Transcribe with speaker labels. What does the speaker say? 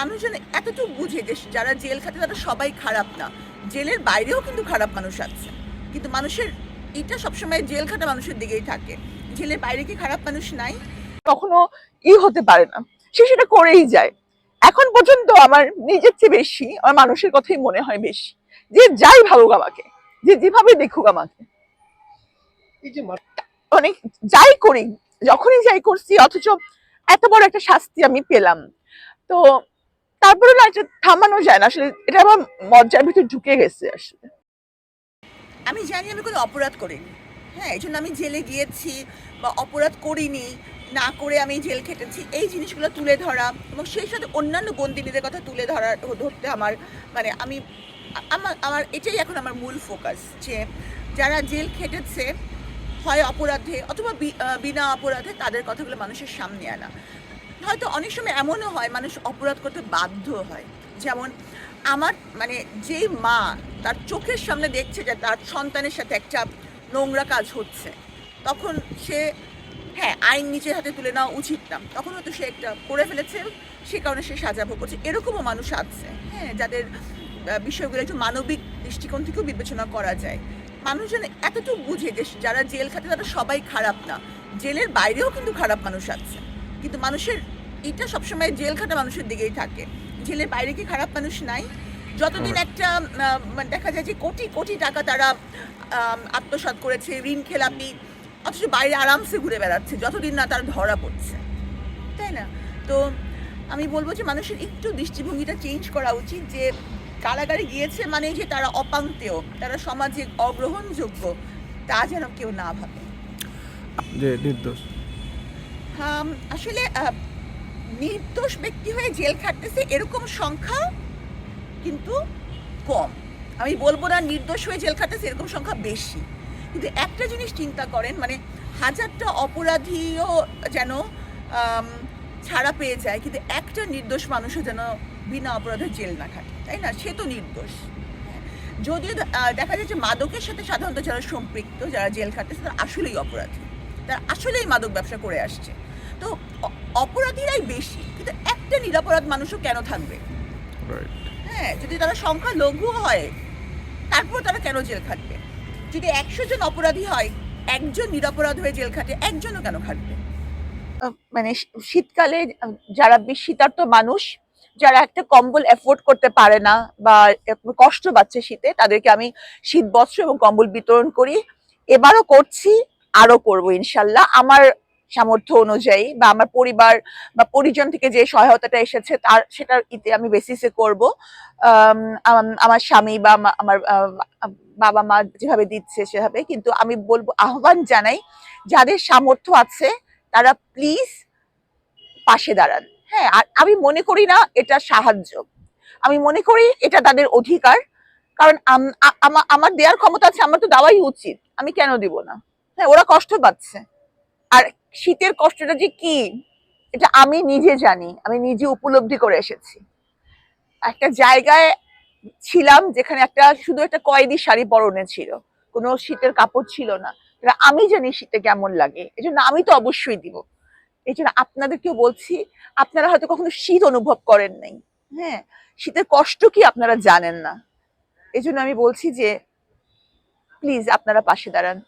Speaker 1: মানুষজন এতটুকু বুঝে যে যারা জেল খাটে তারা সবাই খারাপ না। জেলের বাইরেও কিন্তু খারাপ মানুষ আছে। কিন্তু মানুষের এটা সবসময় জেল খাটা মানুষের দিকেই থাকে। জেলের বাইরে কি খারাপ মানুষ নাই?
Speaker 2: কখনো ই হতে পারে না। সে সেটা করেই যায়। এখন পর্যন্ত আমার নিজের চেয়ে বেশি আমার মানুষের কথাই মনে হয় বেশি। যে যাই ভাবুক আমাকে যে যেভাবে দেখুক আমাকে।
Speaker 3: মা-
Speaker 2: মানে যাই করি যখনই যাই করছি অথচ এত বড় একটা শাস্তি আমি পেলাম। তো তারপরে না থামানো যায় না। আসলে এটা আমার মজ্জার ভিতরে ঢুকে গেছে আসলে।
Speaker 1: আমি জানি আমি কোনো অপরাধ করিনি। হ্যাঁ এই জন্য আমি জেলে গিয়েছি বা অপরাধ করিনি, না করে আমি জেল খেটেছি। এই জিনিসগুলো তুলে ধরা এবং সেই সাথে অন্যান্য বন্দিনীদের কথা তুলে ধরা ধরতে আমার মানে আমি আমার আমার, এটাই এখন আমার মূল ফোকাস যে যারা জেল খেটেছে, হয় অপরাধে অথবা বিনা অপরাধে তাদের কথাগুলো মানুষের সামনে আনা। হয়তো অনেক সময় এমনও হয়, মানুষ অপরাধ করতে বাধ্য হয়। যেমন আমার মানে যেই মা তার চোখের সামনে দেখছে যে তার সন্তানের সাথে একটা নোংরা কাজ হচ্ছে, তখন সে হ্যাঁ আইন নিজের হাতে তুলে নেওয়া উচিত না। তখন হয়তো সে একটা করে ফেলেছে, সে কারণে সে সাজা ভোগ করছে। এরকমও মানুষ আছে হ্যাঁ যাদের বিষয়গুলো একটু মানবিক দৃষ্টিকোণ থেকেও বিবেচনা করা যায়। মানুষজন এতটুকু বুঝে যে যারা জেল খাটে তারা সবাই খারাপ না। জেলের বাইরেও কিন্তু খারাপ মানুষ আছে। কিন্তু মানুষের এটা সবসময় জেল খাটা মানুষের দিকেই থাকে। জেলের বাইরে কি খারাপ মানুষ নাই? যতদিন একটা মানে দেখা যায় যে কোটি কোটি টাকা তারা আম, আত্মসাৎ করেছে ঋণ খেলাপি অথচ বাইরে আরামসে ঘুরে বেড়াচ্ছে যতদিন না তারা ধরা পড়ছে। তাই না? তো আমি বলব যে মানুষের একটু দৃষ্টিভঙ্গিটা চেঞ্জ করা উচিত যে কারাগারে গিয়েছে মানে যে তারা অপাঙ্ক্তেয় তারা সমাজে অগ্রহণযোগ্য তা যেন কেউ না ভাবে।
Speaker 3: যে নির্দোষ।
Speaker 1: আসলে নির্দোষ ব্যক্তি হয়ে জেল খাটতেছে এরকম সংখ্যা? কিন্তু কম। আমি বলব না নির্দোষ হয়ে জেল খাটতেছে এরকম সংখ্যা বেশি। কিন্তু একটা জিনিস চিন্তা করেন মানে হাজারটা অপরাধীও যেন ছাড়া পেয়ে যায়, কিন্তু একটা নির্দোষ মানুষও যেন বিনা অপরাধে জেল না খাটে, তাই না? সে তো নির্দোষ। যদিও দেখা যায় যে মাদকের সাথে সাধারণত যারা সম্পৃক্ত, যারা জেল খাটতেছে, তারা আসলেই অপরাধী। তারা আসলেই মাদক ব্যবসা করে আসছে। তো অপরাধীরাই বেশি কিন্তু একটা নিরাপরাধ মানুষও কেন থাকবে? হ্যাঁ যদি তারা সংখ্যা লঘু হয় তারপর তারা কেন জেল খাটবে? যদি একশো জন অপরাধী হয় একজন নিরাপরাধ হয়ে জেল খাটে একজনও কেন খাটবে?
Speaker 2: মানে শীতকালে যারা বেশ শীতার্থ মানুষ যারা একটা কম্বল এফোর্ড করতে পারে না বা কষ্ট পাচ্ছে শীতে তাদেরকে আমি শীত বস্ত্র এবং কম্বল বিতরণ করি। এবারও করছি আরও করব ইনশাল্লাহ। আমার সামর্থ্য অনুযায়ী বা আমার পরিবার বা পরিজন থেকে যে সহায়তাটা এসেছে তার সেটার ইতে আমি বেসিসে করব। আম, আম- আমার স্বামী বা আমা- আমার বাবা মা যেভাবে দিচ্ছে সেভাবে কিন্তু আমি বলব আহ্বান জানাই যাদের সামর্থ্য আছে তারা প্লিজ পাশে দাঁড়ান। হ্যাঁ আর আমি মনে করি না এটা সাহায্য। আমি মনে করি এটা তাদের অধিকার কারণ আমার দেওয়ার ক্ষমতা আছে আমার তো দেওয়াই উচিত। আমি কেন দিব না? হ্যাঁ ওরা কষ্ট পাচ্ছে। আর শীতের কষ্টটা যে কি, এটা আমি নিজে জানি, আমি নিজে উপলব্ধি করে এসেছি। একটা জায়গায় ছিলাম যেখানে একটা, শুধু একটা কয়েদি শাড়ি পরনে ছিল, কোনো শীতের কাপড় ছিল না। আমি জানি শীতে কেমন লাগে এই জন্য আমি তো অবশ্যই দিব। এই জন্য আপনাদেরকেও বলছি, আপনারা হয়তো কখনো শীত অনুভব করেন নাই। হ্যাঁ শীতের কষ্ট কি আপনারা জানেন না। এই জন্য আমি বলছি যে প্লিজ আপনারা পাশে দাঁড়ান।